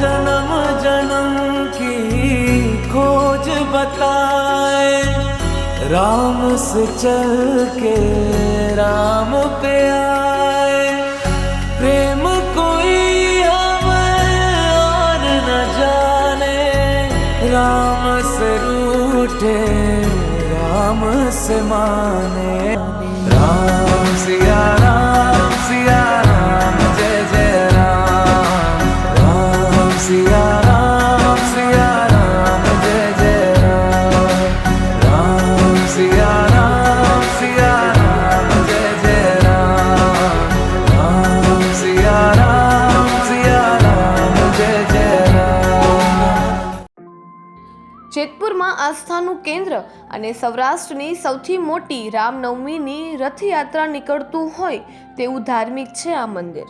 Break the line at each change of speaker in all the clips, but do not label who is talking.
जन्म जन्म की खोज बताए। राम से चल के राम पे आए। प्रेम कोई हमें और न जाने। राम से रूठे, राम से माने। राम सिया राम सिया
જેતપુરમાં આસ્થાનું કેન્દ્ર અને સૌરાષ્ટ્રની સૌથી મોટી રામનવમીની રથયાત્રા નીકળતું હોય તેવું ધાર્મિક છે આ મંદિર.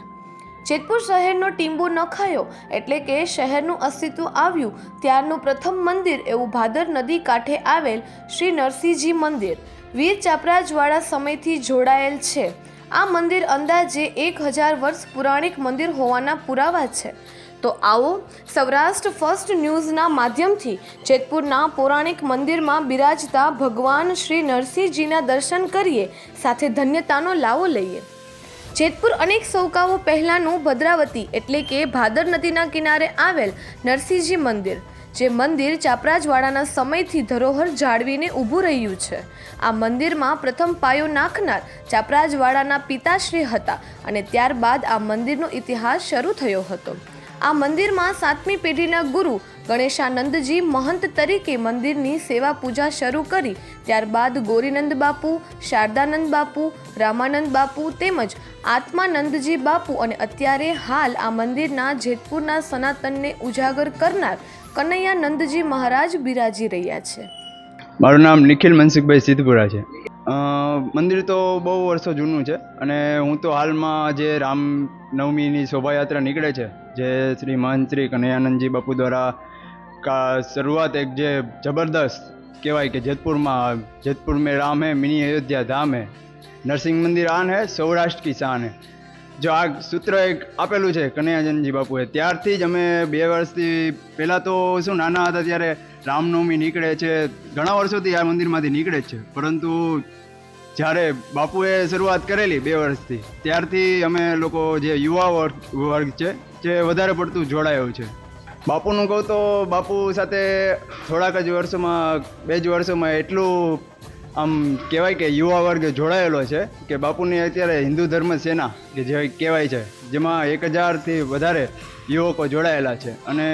જેતપુર શહેરનો ટીંબો નખાયો એટલે કે શહેરનું અસ્તિત્વ આવ્યું ત્યારનું પ્રથમ મંદિર એવું ભાદર નદી કાંઠે આવેલ શ્રી નરસિંહજી મંદિર. વીર ચાપરાજવાળા સમયથી જોડાયેલ છે. આ મંદિર અંદાજે એક હજાર વર્ષ પુરાણિક મંદિર હોવાના પુરાવા છે. તો આવો સૌરાષ્ટ્ર ફર્સ્ટ ન્યૂઝના માધ્યમથી જેતપુરના પૌરાણિક મંદિરમાં બિરાજતા ભગવાન શ્રી નરસિંહજીના દર્શન કરીએ, સાથે ધન્યતાનો લાવો લઈએ. જેતપુર અનેક સૌકાઓ પહેલાંનું ભદ્રાવતી એટલે કે ભાદર નદીના કિનારે આવેલ નરસિંહજી મંદિર, જે મંદિર ચાપરાજવાડાના સમયથી ધરોહર જાળવીને ઊભું રહ્યું છે. આ મંદિરમાં પ્રથમ પાયો નાખનાર ચાપરાજવાડાના પિતાશ્રી હતા અને ત્યારબાદ આ મંદિરનો ઇતિહાસ શરૂ થયો હતો. આ મંદિરમાં સાતમી પેઢીના ગુરુ ગણેશાનંદજી મહંત તરીકે મંદિરની સેવા પૂજા શરૂ કરી. ત્યારબાદ ગોરીનંદ બાપુ, શારદાનંદ બાપુ, રામાનંદ બાપુ તેમજ આત્માનંદજી બાપુ અને અત્યારે હાલ આ મંદિરના જેતપુરના સનાતનને ઉજાગર કરનાર કનૈયાનંદજી મહારાજ બિરાજી રહ્યા છે.
મારું નામ નિખિલ મનસુખભાઈ સિદ્ધપુરા છે. મંદિર તો બહુ વર્ષો જૂનું છે અને હું તો હાલમાં જે રામ નવમીની શોભાયાત્રા નીકળે છે જે શ્રી મહંત શ્રી કનૈયાનંદજી બાપુ દ્વારા કા શરૂઆત એક જે જબરદસ્ત કહેવાય કે જેતપુરમાં, જેતપુર મેં રામ હે, મિની અયોધ્યા ધામ હે, નરસિંહ મંદિર આન હે, સૌરાષ્ટ્ર કી શાન હે. જો આ સૂત્ર એક આપેલું છે કનૈયાનંદજી બાપુએ ત્યારથી જ અમે બે વર્ષથી પહેલાં તો શું નાના હતા ત્યારે રામનવમી નીકળે છે, ઘણા વર્ષોથી આ મંદિરમાંથી નીકળે છે. પરંતુ જ્યારે બાપુએ શરૂઆત કરેલી બે વર્ષથી, ત્યારથી અમે લોકો જે યુવા વર્ગ છે, જે વધારે પડતું જોડાયો છે. બાપુનું કહું તો બાપુ સાથે થોડાક જ વર્ષોમાં, બે જ વર્ષોમાં એટલું આમ કહેવાય કે યુવા વર્ગ જોડાયેલો છે કે બાપુની અત્યારે હિન્દુ ધર્મ સેના, કે જે કહેવાય છે, જેમાં એક હજારથી વધારે યુવકો જોડાયેલા છે. અને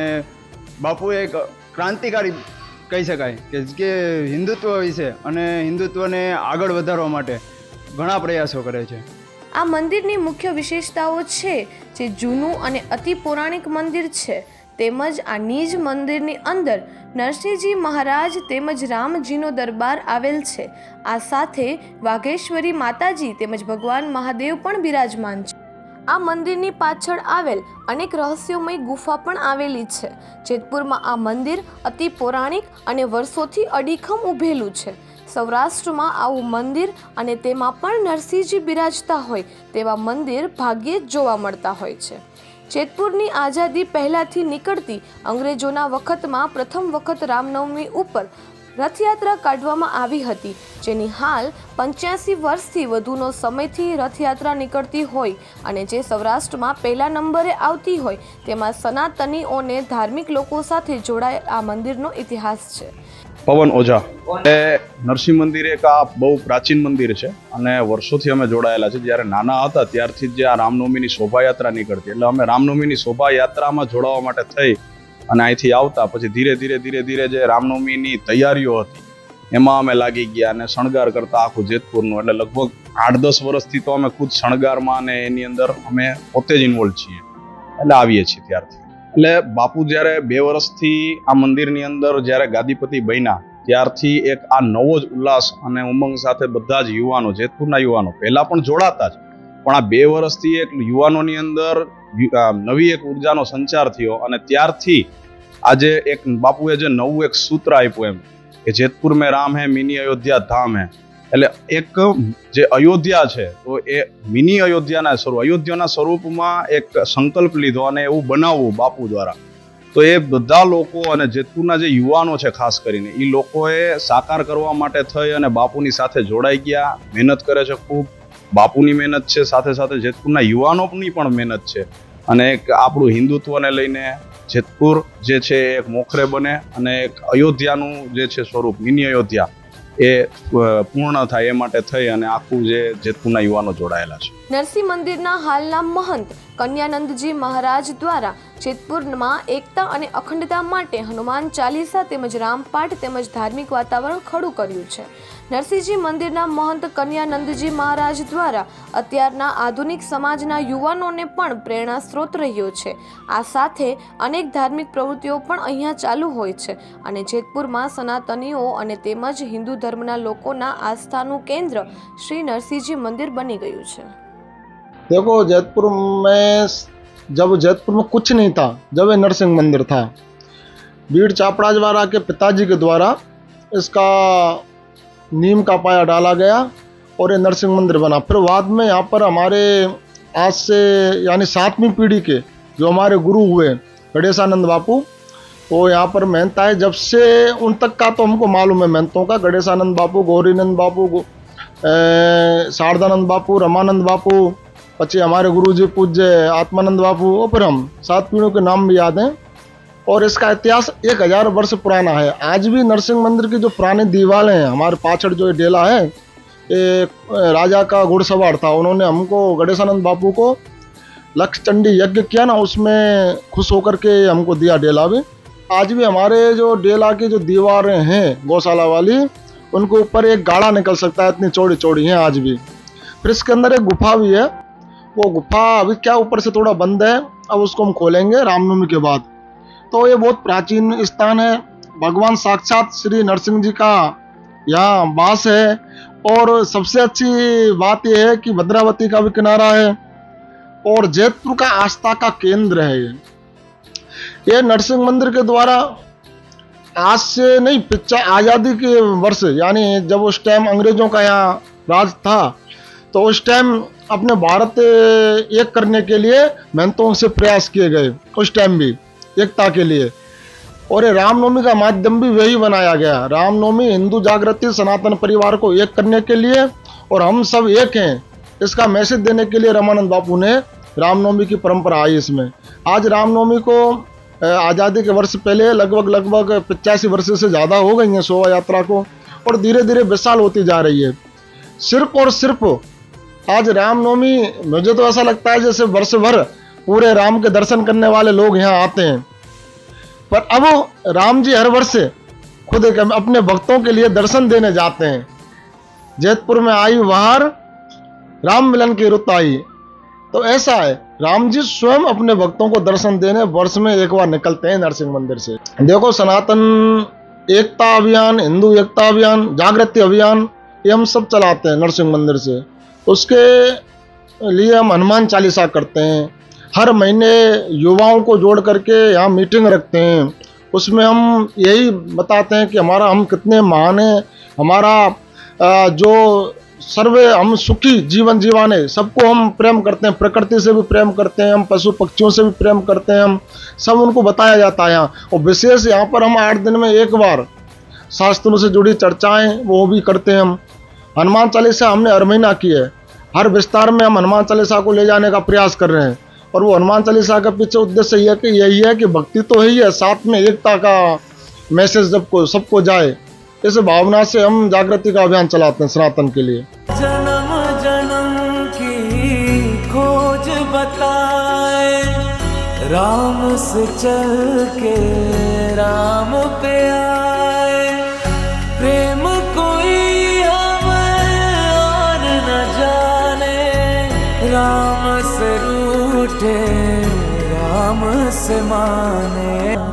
બાપુ એક ક્રાંતિકારી કહી શકાય કે કે હિન્દુત્વ વિશે અને હિન્દુત્વને આગળ વધારવા માટે ઘણા પ્રયાસો કરે છે.
આ મંદિરની મુખ્ય વિશેષતાઓ છે જે જૂનું અને અતિ પૌરાણિક મંદિર છે, તેમજ આ નિજ મંદિરની અંદર નરસિંહજી મહારાજ તેમજ રામજીનો દરબાર આવેલ છે. આ સાથે વાઘેશ્વરી માતાજી તેમજ ભગવાન મહાદેવ પણ બિરાજમાન છે. આ મંદિરની પાછળ આવેલ અનેક રહસ્યમય ગુફા પણ આવેલી છે. જેતપુરમાં આ મંદિર અતિ પૌરાણિક અને વર્ષોથી અડીખમ ઊભેલું છે. સૌરાષ્ટ્રમાં આવું મંદિર અને તેમાં પણ નરસિંહજી બિરાજતા હોય તેવા મંદિર ભાગ્યે જ જોવા મળતા હોય છે. જેતપુરની આઝાદી પહેલાંથી નીકળતી અંગ્રેજોના વખતમાં પ્રથમ વખત રામનવમી ઉપર રથયાત્રા કાઢવામાં આવી હતી જેની હાલ પંચ્યાસી વર્ષથી વધુનો સમયથી રથયાત્રા નીકળતી હોય અને જે સૌરાષ્ટ્રમાં પહેલા નંબરે આવતી હોય તેમાં સનાતનીઓને ધાર્મિક લોકો સાથે જોડાયેલ આ મંદિરનો ઇતિહાસ છે.
પવન ઓઝા. એ નરસિંહ મંદિર એક આ બહુ પ્રાચીન મંદિર છે અને વર્ષોથી અમે જોડાયેલા છે જ્યારે નાના હતા ત્યારથી જ આ રામનવમીની શોભાયાત્રા નીકળતી. એટલે અમે રામનવમીની શોભાયાત્રામાં જોડાવા માટે થઈ અને અહીંથી આવતા પછી ધીરે ધીરે ધીરે ધીરે જે રામનવમીની તૈયારીઓ હતી, એમાં અમે લાગી ગયા અને શણગાર કરતા આખું જેતપુરનું. એટલે લગભગ આઠ દસ વર્ષથી તો અમે ખુદ શણગારમાં અને એની અંદર અમે પોતે જ ઇન્વોલ્વ છીએ. એટલે આવીએ છીએ ત્યારથી. એટલે બાપુ જ્યારે બે વર્ષથી આ મંદિરની અંદર જ્યારે ગાદીપતિ બન્યા, ત્યારથી એક આ નવો જ ઉલ્લાસ અને ઉમંગ સાથે બધા જ યુવાનો, જેતપુરના યુવાનો પહેલાં પણ જોડાતા જ, પણ આ બે વર્ષથી એક યુવાનોની અંદર નવી એક ઉર્જાનો સંચાર થયો અને ત્યારથી આજે એક બાપુએ જે નવું એક સૂત્ર આપ્યું એમ કે જેતપુર મેં રામ હે, મિની અયોધ્યા ધામ હે. એટલે એક જે અયોધ્યા છે, તો એ મિની અયોધ્યાના સ્વરૂપ, અયોધ્યાના સ્વરૂપમાં એક સંકલ્પ લીધો અને એવું બનાવવું બાપુ દ્વારા. તો એ બધા લોકો અને જેતપુરના જે યુવાનો છે ખાસ કરીને એ લોકોએ સાકાર કરવા માટે થઈ અને બાપુની સાથે જોડાઈ ગયા. મહેનત કરે છે ખૂબ. બાપુની મહેનત છે, સાથે સાથે જેતપુરના યુવાનોની પણ મહેનત છે. અને એક આપણું હિન્દુત્વને લઈને જેતપુર જે છે એક મોખરે બને અને એક અયોધ્યાનું જે છે સ્વરૂપ, મિની અયોધ્યા, એ પૂર્ણ થાય એ માટે થઈ અને આખું જે જેતપુરના યુવાનો જોડાયેલા છે.
નરસિંહ મંદિરના હાલના મહંત કન્યાનંદજી મહારાજ દ્વારા જેતપુરમાં એકતા અને અખંડતા માટે હનુમાન ચાલીસા તેમજ રામપાઠ તેમજ ધાર્મિક વાતાવરણ ખડું કર્યું છે. નરસિંહજી મંદિરના મહંત કન્યાનંદજી મહારાજ દ્વારા અત્યારના આધુનિક સમાજના યુવાનોને પણ પ્રેરણા સ્ત્રોત રહ્યો છે આ સાથે અનેક ધાર્મિક પ્રવૃત્તિઓ પણ અહીંયા ચાલુ હોય છે અને જેતપુરમાં સનાતનીઓ અને તેમજ હિન્દુ ધર્મના લોકોના આસ્થાનું કેન્દ્ર શ્રી નરસિંહજી મંદિર બની ગયું છે
देखो जयपुर में जब जयपुर में कुछ नहीं था जब ये नरसिंह मंदिर था बीड़ चापड़ाजवारा के पिताजी के द्वारा इसका नीम का पाया डाला गया और ये नरसिंह मंदिर बना। फिर बाद में यहाँ पर हमारे आज से, यानी सातवीं पीढ़ी के जो हमारे गुरु हुए गणेशानंद बापू, वो यहाँ पर मेहनता है जब से उन तक का तो हमको मालूम है मेहनतों का। गणेशानंद बापू, गौरीनंद बापू शारदानंद बापू, रमानंद बापू, પછી हमारे गुरु जी पूज्य आत्मानंद बापू और फिर हम सात पीढ़ियों के नाम भी याद हैं और इसका इतिहास एक हज़ार वर्ष पुराना है। आज भी नरसिंह मंदिर की जो पुराने दीवारें हैं, हमारे पाछड़ जो डेला है, ये राजा का घुड़सवार था। उन्होंने हमको, गणेशानंद बापू को लक्ष्य चंडी यज्ञ किया ना, उसमें खुश होकर के हमको दिया डेला भी। आज भी हमारे जो डेला की जो दीवारें हैं, गौशाला वाली, उनके ऊपर एक गाड़ा निकल सकता है, इतनी चौड़ी चौड़ी हैं आज भी। फिर इसके अंदर एक गुफा भी है। वो गुफा अभी क्या ऊपर से थोड़ा बंद है, अब उसको हम खोलेंगे रामनवमी के बाद। तो ये बहुत प्राचीन स्थान है। भगवान साक्षात श्री नरसिंह जी का यहाँ वास है। और सबसे अच्छी बात यह है कि भद्रावती का भी किनारा है और जैतपुर का आस्था का केंद्र है ये। ये नरसिंह मंदिर के द्वारा आज से नहीं पिक्चर आज़ादी के वर्ष, यानी जब उस टाइम अंग्रेज़ों का यहाँ राज था तो उस टाइम अपने भारत एक करने के लिए मेहनतों से प्रयास किए गए, उस टाइम भी। एकता के लिए। और ये रामनवमी का माध्यम भी वही बनाया गया। रामनवमी, हिंदू जागृति, सनातन परिवार को एक करने के लिए और हम सब एक हैं, इसका मैसेज देने के लिए रमानंद बापू ने रामनवमी की परंपरा आई इसमें। आज रामनवमी को आज़ादी के वर्ष पहले लगभग लगभग पचासी वर्ष से ज़्यादा हो गई हैं शोभा यात्रा को और धीरे धीरे विशाल होती जा रही है। सिर्फ़ और सिर्फ़ आज रामनवमी, मुझे तो ऐसा लगता है जैसे वर्ष भर पूरे राम के दर्शन करने वाले लोग यहाँ आते हैं। पर अब राम जी हर वर्ष खुद अपने भक्तों के लिए दर्शन देने जाते हैं। जैतपुर में आई बहार राम मिलन की रुत आई। तो ऐसा है, राम जी स्वयं अपने भक्तों को दर्शन देने वर्ष में एक बार निकलते हैं नरसिंह मंदिर से। देखो सनातन एकता अभियान, हिंदू एकता अभियान, जागृति अभियान, ये हम सब चलाते हैं नरसिंह मंदिर से। उसके लिए हम हनुमान चालीसा करते हैं। हर महीने युवाओं को जोड़ करके यहाँ मीटिंग रखते हैं। उसमें हम यही बताते हैं कि हमारा, हम कितने महान हैं। हमारा जो सर्वे, हम सुखी जीवन जीवाने, सबको हम प्रेम करते हैं। प्रकृति से भी प्रेम करते हैं, हम पशु पक्षियों से भी प्रेम करते हैं। हम सब उनको बताया जाता है यहाँ। और विशेष यहाँ पर हम आठ दिन में एक बार शास्त्रों से जुड़ी चर्चाएँ, वो भी करते हैं हम। हनुमान चालीसा हमने हर महीना की है। हर विस्तार में हम हनुमान चालीसा को ले जाने का प्रयास कर रहे हैं। और वो हनुमान चालीसा का पीछे उद्देश्य ये है कि यही है कि भक्ति तो है ही साथ में एकता का मैसेज जब को सबको जाए, इस भावना से हम जागृति का अभियान चलाते हैं सनातन के लिए।
जन्म जन्म की खोज बताए, राम से चल के राम पे आए रूठे राम से माने राम सिया